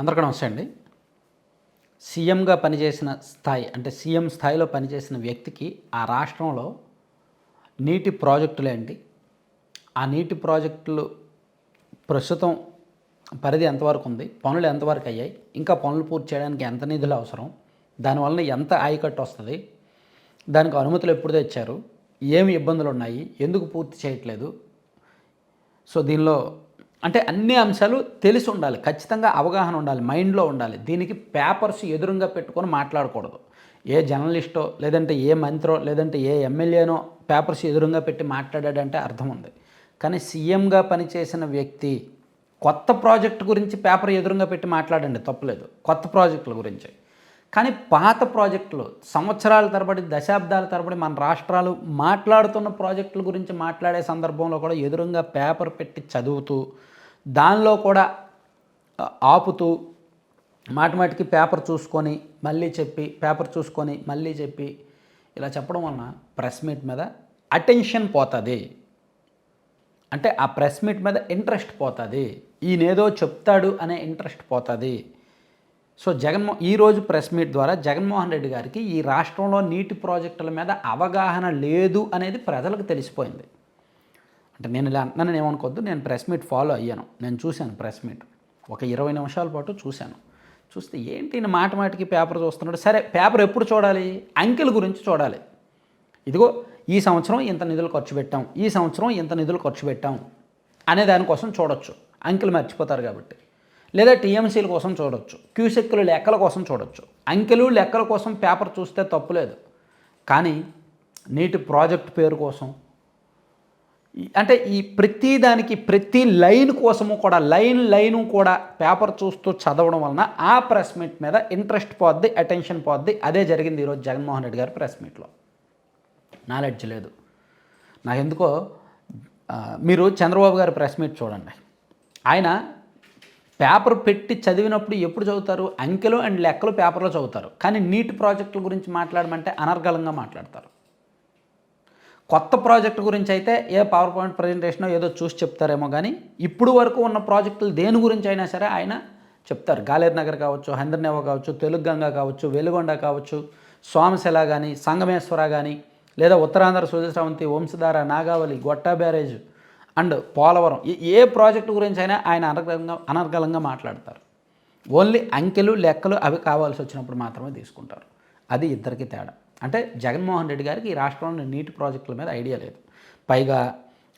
అందరికీ నమస్తే అండి. సీఎంగా పనిచేసిన స్థాయి అంటే సీఎం స్థాయిలో పనిచేసిన వ్యక్తికి ఆ రాష్ట్రంలో నీటి ప్రాజెక్టులే అండి. ఆ నీటి ప్రాజెక్టులు ప్రస్తుతం పరిధి ఎంతవరకు ఉంది పనులు ఎంతవరకు అయ్యాయి ఇంకా పనులు పూర్తి చేయడానికి ఎంత నిధులు అవసరం దానివల్ల ఎంత ఆయకట్టు వస్తుంది దానికి అనుమతులు ఎప్పుడు తెచ్చారు ఏమి ఇబ్బందులు ఉన్నాయి ఎందుకు పూర్తి చేయట్లేదు. సో దీనిలో అంటే అన్ని అంశాలు తెలిసి ఉండాలి ఖచ్చితంగా అవగాహన ఉండాలి మైండ్లో ఉండాలి. దీనికి పేపర్స్ ఎదురుగా పెట్టుకొని మాట్లాడకూడదు. ఏ జర్నలిస్టో లేదంటే ఏ మంత్రో లేదంటే ఏ ఎమ్మెల్యేనో పేపర్స్ ఎదురుగా పెట్టి మాట్లాడాడంటే అర్థం ఉంది. కానీ సీఎంగా పనిచేసిన వ్యక్తి కొత్త ప్రాజెక్ట్ గురించి పేపర్ ఎదురుగా పెట్టి మాట్లాడండి తప్పలేదు. కొత్త ప్రాజెక్టుల గురించి. కానీ పాత ప్రాజెక్టులు సంవత్సరాల తరబడి దశాబ్దాల తరబడి మన రాష్ట్రాలు మాట్లాడుతున్న ప్రాజెక్టుల గురించి మాట్లాడే సందర్భంలో కూడా ఎదురుగా పేపర్ పెట్టి చదువుతూ దానిలో కూడా ఆపుతూ మాటిమాటికి పేపర్ చూసుకొని మళ్ళీ చెప్పి పేపర్ చూసుకొని మళ్ళీ చెప్పి ఇలా చెప్పడం వలన ప్రెస్ మీట్ మీద అటెన్షన్ పోతుంది. అంటే ఆ ప్రెస్ మీట్ మీద ఇంట్రెస్ట్ పోతుంది. ఈయనేదో చెప్తాడు అనే ఇంట్రెస్ట్ పోతుంది. సో జగన్మో ఈరోజు ప్రెస్ మీట్ ద్వారా జగన్మోహన్ రెడ్డి గారికి ఈ రాష్ట్రంలో నీటి ప్రాజెక్టుల మీద అవగాహన లేదు అనేది ప్రజలకు తెలిసిపోయింది. అంటే నేను ఇలా అంటున్నాను ఏమనుకోవద్దు నేను ప్రెస్ మీట్ ఫాలో అయ్యాను. నేను చూశాను ప్రెస్ మీట్. ఒక ఇరవై నిమిషాల పాటు చూశాను. చూస్తే ఏంటి ఈయన మాట మాటికి పేపర్ చూస్తున్నాడు? సరే పేపర్ ఎప్పుడు చూడాలి? అంకెల గురించి చూడాలి. ఇదిగో ఈ సంవత్సరం ఇంత నిధులు ఖర్చు పెట్టాం ఈ సంవత్సరం ఇంత నిధులు ఖర్చు పెట్టాం అనే దానికోసం చూడొచ్చు. అంకెలు మర్చిపోతారు కాబట్టి. లేదా టీఎంసీల కోసం చూడొచ్చు. క్యూసెక్కులు లెక్కల కోసం చూడొచ్చు. అంకెలు లెక్కల కోసం పేపర్ చూస్తే తప్పులేదు కానీ నీటి ప్రాజెక్ట్ పేరు కోసం అంటే ఈ ప్రతి దానికి ప్రతి లైన్ కోసము కూడా లైన్ లైను కూడా పేపర్ చూస్తూ చదవడం వలన ఆ ప్రెస్ మీట్ మీద ఇంట్రెస్ట్ పోద్ది అటెన్షన్ పోద్ది. అదే జరిగింది ఈరోజు జగన్మోహన్ రెడ్డి గారి ప్రెస్ మీట్లో. నాలెడ్జ్ లేదు. నాకెందుకో మీరు చంద్రబాబు గారి ప్రెస్ మీట్ చూడండి. ఆయన పేపర్ పెట్టి చదివినప్పుడు ఎప్పుడు చదువుతారు? అంకెలు అండ్ లెక్కలు పేపర్లో చదువుతారు. కానీ నీటి ప్రాజెక్టుల గురించి మాట్లాడమంటే అనర్గళంగా మాట్లాడతారు. కొత్త ప్రాజెక్టు గురించి అయితే ఏ పవర్ పాయింట్ ప్రజెంటేషన్ ఏదో చూసి చెప్తారేమో కానీ ఇప్పుడు వరకు ఉన్న ప్రాజెక్టులు దేని గురించి అయినా సరే ఆయన చెప్తారు. గాలేరు నగర్ కావచ్చు హంద్రనేవ కావచ్చు తెలుగుగంగ కావచ్చు వెలుగొండ కావచ్చు స్వామిశిల కానీ సంగమేశ్వర కానీ లేదా ఉత్తరాంధ్ర సుజశ్రవంతి వంశధార నాగావళి గొట్టా బ్యారేజ్ అండ్ పోలవరం. ఈ- ఏ ప్రాజెక్టు గురించి అయినా ఆయన అనర్గలంగా అనర్గళంగా మాట్లాడతారు. ఓన్లీ అంకెలు లెక్కలు అవి కావాల్సి వచ్చినప్పుడు మాత్రమే తీసుకుంటారు. అది ఇద్దరికి తేడా. అంటే జగన్మోహన్ రెడ్డి గారికి ఈ రాష్ట్రంలో నీటి ప్రాజెక్టుల మీద ఐడియా లేదు. పైగా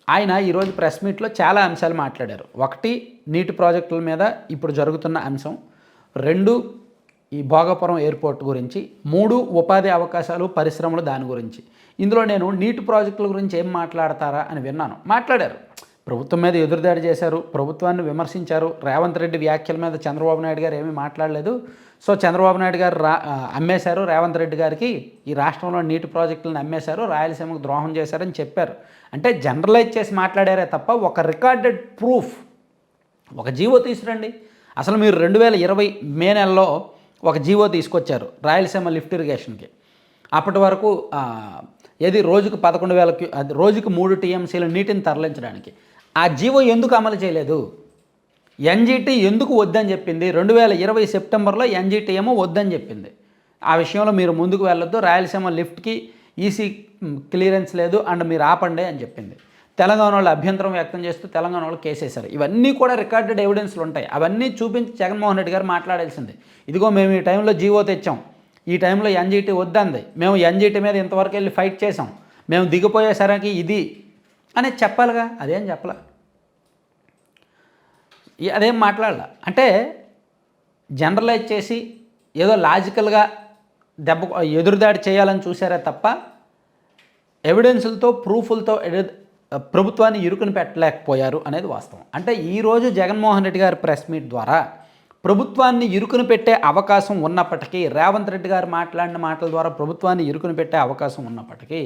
ఆయన ఈరోజు ప్రెస్ మీట్లో చాలా అంశాలు మాట్లాడారు. ఒకటి నీటి ప్రాజెక్టుల మీద ఇప్పుడు జరుగుతున్న అంశం. రెండు ఈ భోగపురం ఎయిర్పోర్ట్ గురించి మూడు ఉపాధి అవకాశాలు పరిశ్రమలు దాని గురించి. ఇందులో నేను నీటి ప్రాజెక్టుల గురించి ఏం మాట్లాడతారా అని విన్నాను. మాట్లాడారు. ప్రభుత్వం మీద ఎదురుదాడి చేశారు. ప్రభుత్వాన్ని విమర్శించారు. రేవంత్ రెడ్డి వ్యాఖ్యల మీద చంద్రబాబు నాయుడు గారు ఏమీ మాట్లాడలేదు. సో చంద్రబాబు నాయుడు గారు రా అమ్మేశారు. రేవంత్ రెడ్డి గారికి ఈ రాష్ట్రంలో నీటి ప్రాజెక్టులను అమ్మేశారు. రాయలసీమకు ద్రోహం చేశారని చెప్పారు. అంటే జనరలైజ్ చేసి మాట్లాడారే తప్ప ఒక రికార్డెడ్ ప్రూఫ్ ఒక జీవో తీసురండి. అసలు మీరు రెండు వేల ఇరవై మే నెలలో ఒక జీవో తీసుకొచ్చారు రాయలసీమ లిఫ్ట్ ఇరిగేషన్కి. అప్పటి వరకు ఏది రోజుకు పదకొండు వేల క్యూ అది రోజుకు మూడు టీఎంసీల నీటిని తరలించడానికి. ఆ జీవో ఎందుకు అమలు చేయలేదు? ఎన్జీటీ ఎందుకు వద్దని చెప్పింది? రెండు వేల ఇరవై సెప్టెంబర్లో ఎన్జీటీ ఏమో వద్దని చెప్పింది. ఆ విషయంలో మీరు ముందుకు వెళ్ళొద్దు రాయలసీమ లిఫ్ట్కి ఈసీ క్లియరెన్స్ లేదు అండ్ మీరు ఆపండి అని చెప్పింది. తెలంగాణ వాళ్ళు అభ్యంతరం వ్యక్తం చేస్తూ తెలంగాణ వాళ్ళు కేసేశారు. ఇవన్నీ కూడా రికార్డెడ్ ఎవిడెన్స్లు ఉంటాయి అవన్నీ చూపించి జగన్మోహన్ రెడ్డి గారు మాట్లాడాల్సింది. ఇదిగో మేము ఈ టైంలో జీవో తెచ్చాం. ఈ టైంలో ఎన్జీటీ వద్దంది. మేము ఎన్జీటీ మీద ఇంతవరకు వెళ్ళి ఫైట్ చేసాం మేము దిగిపోయేసరికి ఇది అనేది చెప్పాలిగా? అదేం చెప్పలే? అదేం మాట్లాడాల? అంటే జనరలైజ్ చేసి ఏదో లాజికల్గా దెబ్బ ఎదురుదాడి చేయాలని చూసారే తప్ప ఎవిడెన్సులతో ప్రూఫ్లతో ఎడ- ప్రభుత్వాన్ని ఇరుకుని పెట్టలేకపోయారు అనేది వాస్తవం. అంటే ఈరోజు జగన్మోహన్ రెడ్డి గారి ప్రెస్ మీట్ ద్వారా ప్రభుత్వాన్ని ఇరుకుని పెట్టే అవకాశం ఉన్నప్పటికీ రేవంత్ రెడ్డి గారు మాట్లాడిన మాటల ద్వారా ప్రభుత్వాన్ని ఇరుకుని పెట్టే అవకాశం ఉన్నప్పటికీ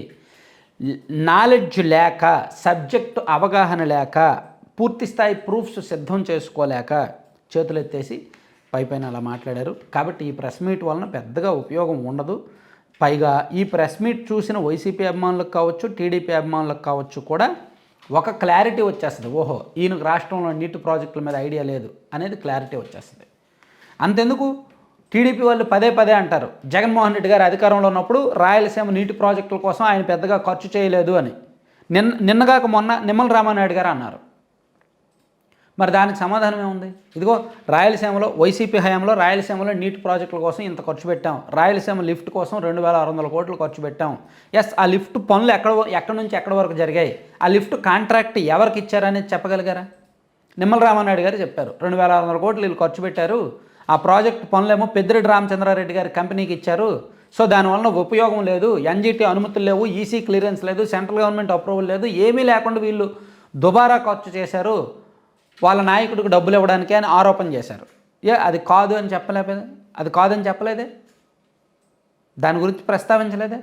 నాలెడ్జ్ లేక సబ్జెక్టు అవగాహన లేక పూర్తి స్థాయి ప్రూఫ్స్ సిద్ధం చేసుకోలేక చేతులెత్తేసి పైపైన అలా మాట్లాడారు. కాబట్టి ఈ ప్రెస్ మీట్ వలన పెద్దగా ఉపయోగం ఉండదు. పైగా ఈ ప్రెస్ మీట్ చూసిన వైసీపీ అభిమానులకు కావచ్చు టీడీపీ అభిమానులకు కావచ్చు కూడా ఒక క్లారిటీ వచ్చేస్తుంది. ఓహో ఈయనకు రాష్ట్రంలో నీటి ప్రాజెక్టుల మీద ఐడియా లేదు అనేది క్లారిటీ వచ్చేస్తుంది. అంతెందుకు? టీడీపీ వాళ్ళు పదే పదే అంటారు జగన్మోహన్ రెడ్డి గారు అధికారంలో ఉన్నప్పుడు రాయలసీమ నీటి ప్రాజెక్టుల కోసం ఆయన పెద్దగా ఖర్చు చేయలేదు అని. నిన్న నిన్నగాక మొన్న నిమ్మల రామానాయుడు గారు అన్నారు. మరి దానికి సమాధానం ఏముంది? ఇదిగో రాయలసీమలో వైసీపీ హయాంలో రాయలసీమలో నీటి ప్రాజెక్టుల కోసం ఇంత ఖర్చు పెట్టాం. రాయలసీమ లిఫ్ట్ కోసం రెండు వేల ఆరు వందల కోట్లు ఖర్చు పెట్టాం. ఎస్ ఆ లిఫ్ట్ పనులు ఎక్కడ ఎక్కడి నుంచి ఎక్కడి వరకు జరిగాయి? ఆ లిఫ్ట్ కాంట్రాక్ట్ ఎవరికి ఇచ్చారనేది చెప్పగలిగారా? నిమ్మల రామానాయుడు గారు చెప్పారు రెండు వేల ఆరు వందల కోట్లు వీళ్ళు ఖర్చు పెట్టారు. ఆ ప్రాజెక్ట్ పనులేమో పెద్దిరెడ్డి రామచంద్రారెడ్డి గారి కంపెనీకి ఇచ్చారు. సో దానివల్ల ఉపయోగం లేదు ఎన్జిటి అనుమతులు లేవు ఈసీ క్లియరెన్స్ లేదు సెంట్రల్ గవర్నమెంట్ అప్రూవల్ లేదు ఏమీ లేకుండా వీళ్ళు దుబారా ఖర్చు చేశారు. వాళ్ళ నాయకుడికి డబ్బులు ఇవ్వడానికి అని ఆరోపణ చేశారు. ఏ అది కాదు అని చెప్పలేదే? అది కాదని చెప్పలేదే? దాని గురించి ప్రస్తావించలేదే?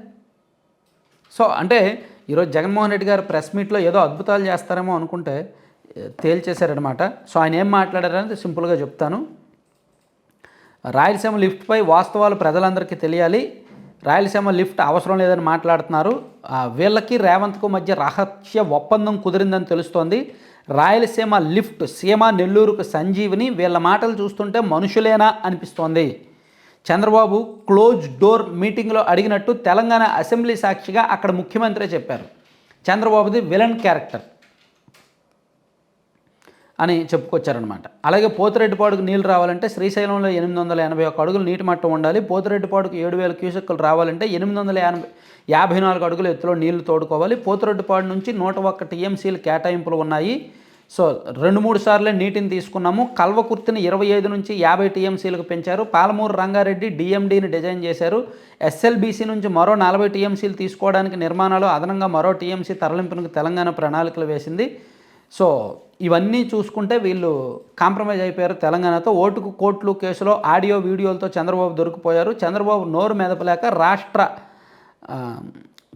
సో అంటే ఈరోజు జగన్మోహన్ రెడ్డి గారు ప్రెస్ మీట్లో ఏదో అద్భుతాలు చేస్తారేమో అనుకుంటే తేల్చేశారనమాట సో ఆయన ఏం మాట్లాడారనేది సింపుల్గా చెప్తాను. రాయలసీమ లిఫ్ట్పై వాస్తవాలు ప్రజలందరికీ తెలియాలి. రాయలసీమ లిఫ్ట్ అవసరం లేదని మాట్లాడుతున్నారు. వీళ్ళకి రేవంత్కు మధ్య రహస్య ఒప్పందం కుదిరిందని తెలుస్తోంది. రాయలసీమ లిఫ్ట్ సీమ నెల్లూరుకు సంజీవిని వీళ్ళ మాటలు చూస్తుంటే మనుషులేనా అనిపిస్తోంది. చంద్రబాబు క్లోజ్ డోర్ మీటింగ్లో అడిగినట్టు తెలంగాణ అసెంబ్లీ సాక్షిగా అక్కడ ముఖ్యమంత్రి చెప్పారు. చంద్రబాబుది విలన్ క్యారెక్టర్ అని చెప్పుకొచ్చారనమాట అలాగే పోతిరెడ్డిపాడుకు నీళ్ళు రావాలంటే శ్రీశైలంలో ఎనిమిది వందల ఎనభై ఒక అడుగులు నీటి మట్టం ఉండాలి. పోతిరెడ్డిపాడుకు ఏడు వేల క్యూసెక్కులు రావాలంటే ఎనిమిది వందల ఎనభై యాభై నాలుగు అడుగుల ఎత్తులో నీళ్ళు తోడుకోవాలి. పోతురెడ్డిపాడు నుంచి నూట ఒక్క టీఎంసీలు కేటాయింపులు ఉన్నాయి. సో రెండు మూడు సార్లే నీటిని తీసుకున్నాము. కల్వకుర్తిని ఇరవై ఐదు నుంచి యాభై టీఎంసీలకు పెంచారు. పాలమూరు రంగారెడ్డి డిఎండిని డిజైన్ చేశారు. ఎస్ఎల్బీసీ నుంచి మరో నలభై టీఎంసీలు తీసుకోవడానికి నిర్మాణాలు అదనంగా మరో టీఎంసీ తరలింపునకు తెలంగాణ ప్రణాళికలు వేసింది. సో ఇవన్నీ చూసుకుంటే వీళ్ళు కాంప్రమైజ్ అయిపోయారు తెలంగాణతో. ఓటుకు కోట్లు కేసులో ఆడియో వీడియోలతో చంద్రబాబు దొరికిపోయారు. చంద్రబాబు నోరు మెదపలేక రాష్ట్ర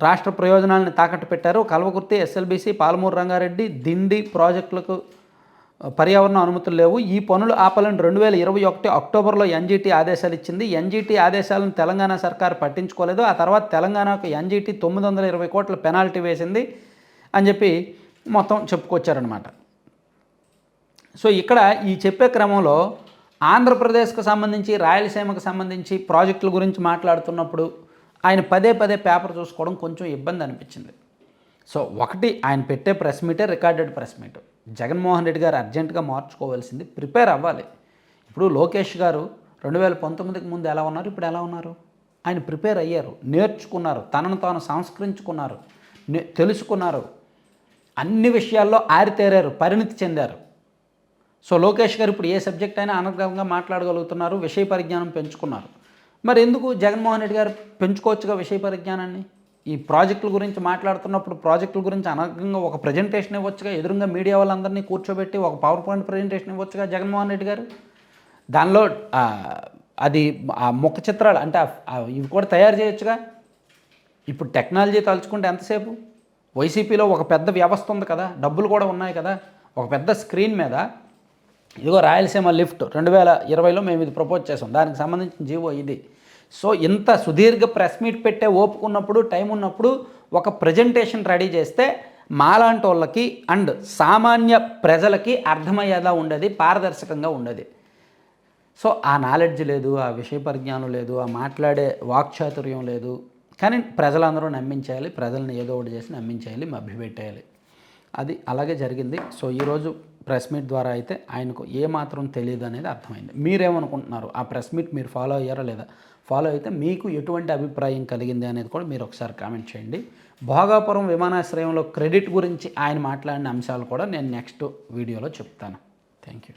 రాష్ట్ర ప్రయోజనాలను తాకట్టు పెట్టారు. కల్వకుర్తి ఎస్ఎల్బీసీ పాలమూరు రంగారెడ్డి దిండి ప్రాజెక్టులకు పర్యావరణ అనుమతులు లేవు. ఈ పనులు ఆపాలని రెండు వేల ఇరవై ఒకటి అక్టోబర్లో ఎన్జీటీ ఆదేశాలు ఇచ్చింది. ఎన్జీటీ ఆదేశాలను తెలంగాణ సర్కార్ పట్టించుకోలేదు. ఆ తర్వాత తెలంగాణకు ఎన్జీటీ తొమ్మిది వందల ఇరవై కోట్ల పెనాల్టీ వేసింది అని చెప్పి మొత్తం చెప్పుకొచ్చారనమాట సో ఇక్కడ ఈ చెప్పే క్రమంలో ఆంధ్రప్రదేశ్కు సంబంధించి రాయలసీమకు సంబంధించి ప్రాజెక్టుల గురించి మాట్లాడుతున్నప్పుడు ఆయన పదే పదే పేపర్ చూసుకోవడం కొంచెం ఇబ్బంది అనిపించింది. సో ఒకటి ఆయన పెట్టే press మీటే recorded press meet. Jaganmohan Reddy garu అర్జెంటుగా మార్చుకోవాల్సింది ప్రిపేర్ అవ్వాలి. ఇప్పుడు లోకేష్ గారు రెండు వేల పంతొమ్మిదికి ముందు ఎలా ఉన్నారు ఇప్పుడు ఎలా ఉన్నారు? ఆయన ప్రిపేర్ అయ్యారు నేర్చుకున్నారు తనను తాను సంస్కరించుకున్నారు నే- తెలుసుకున్నారు. అన్ని విషయాల్లో ఆరితేరారు పరిణితి చెందారు. సో లోకేష్ గారు ఇప్పుడు ఏ సబ్జెక్ట్ అయినా అనర్గంగా మాట్లాడగలుగుతున్నారు విషయ పరిజ్ఞానం పెంచుకున్నారు. మరి ఎందుకు జగన్మోహన్ రెడ్డి గారు పెంచుకోవచ్చుగా విషయ పరిజ్ఞానాన్ని? ఈ ప్రాజెక్టుల గురించి మాట్లాడుతున్నప్పుడు ప్రాజెక్టుల గురించి అనర్గంగా ఒక ప్రజెంటేషన్ ఇవ్వచ్చుగా ఎదురుగా మీడియా వాళ్ళందరినీ కూర్చోబెట్టి ఒక పవర్ పాయింట్ ప్రజెంటేషన్ ఇవ్వచ్చుగా జగన్మోహన్ రెడ్డి గారు? దానిలో అది ఆ ముఖ చిత్రాలు అంటే ఇవి కూడా తయారు చేయొచ్చుగా? ఇప్పుడు టెక్నాలజీ తలుచుకుంటే ఎంతసేపు? వైసీపీలో ఒక పెద్ద వ్యవస్థ ఉంది కదా డబ్బులు కూడా ఉన్నాయి కదా ఒక పెద్ద స్క్రీన్ మీద ఇదిగో రాయలసీమ లిఫ్ట్ రెండు వేల ఇరవైలో మేము ఇది ప్రపోజ్ చేసాం. దానికి సంబంధించిన జీవో ఇది. సో ఇంత సుదీర్ఘ ప్రెస్ మీట్ పెట్టే ఓపుకున్నప్పుడు టైం ఉన్నప్పుడు ఒక ప్రజెంటేషన్ రెడీ చేస్తే మాలాంటి వాళ్ళకి అండ్ సామాన్య ప్రజలకి అర్థమయ్యేలా ఉండేది పారదర్శకంగా ఉండేది. సో ఆ నాలెడ్జ్ లేదు ఆ విషయ పరిజ్ఞానం లేదు ఆ మాట్లాడే వాక్చాతుర్యం లేదు. కానీ ప్రజలందరూ నమ్మించేయాలి ప్రజల్ని ఏదో ఒకటి చేసి నమ్మించేయాలి మభ్యపెట్టేయాలి. అది అలాగే జరిగింది. సో ఈరోజు ప్రెస్ మీట్ ద్వారా అయితే ఆయనకు ఏమాత్రం తెలియదు అనేది అర్థమైంది. మీరేమనుకుంటున్నారు? ఆ ప్రెస్ మీట్ మీరు ఫాలో అయ్యారా లేదా? ఫాలో అయితే మీకు ఎటువంటి అభిప్రాయం కలిగింది అనేది కూడా మీరు ఒకసారి కామెంట్ చేయండి. భోగాపురం విమానాశ్రయంలో క్రెడిట్ గురించి ఆయన మాట్లాడిన అంశాలు కూడా నేను నెక్స్ట్ వీడియోలో చెప్తాను. Thank you